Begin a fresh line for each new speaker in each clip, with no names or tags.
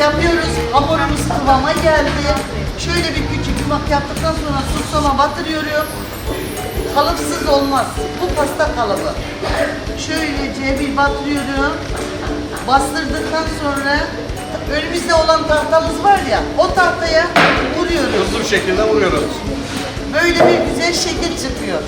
Yapıyoruz. Hamurumuz kıvama geldi. Şöyle bir küçük yumak yaptıktan sonra susama batırıyorum. Kalıpsız olmaz. Bu pasta kalıbı. Şöylece bir batırıyorum. Bastırdıktan sonra önümüzde olan tahtamız var ya o tahtaya vuruyoruz. Hızlı bir şekilde
vuruyoruz.
Böyle bir güzel şekil çıkıyor.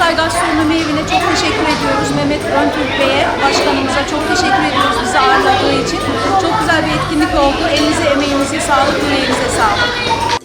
Hatay Gastronomi Evi'ne çok teşekkür ediyoruz. Mehmet Öntürk Bey'e, başkanımıza çok teşekkür ediyoruz bizi ağırladığı için. Çok güzel bir etkinlik oldu. Elinize, emeğinize sağlık, yüreğinize sağlık.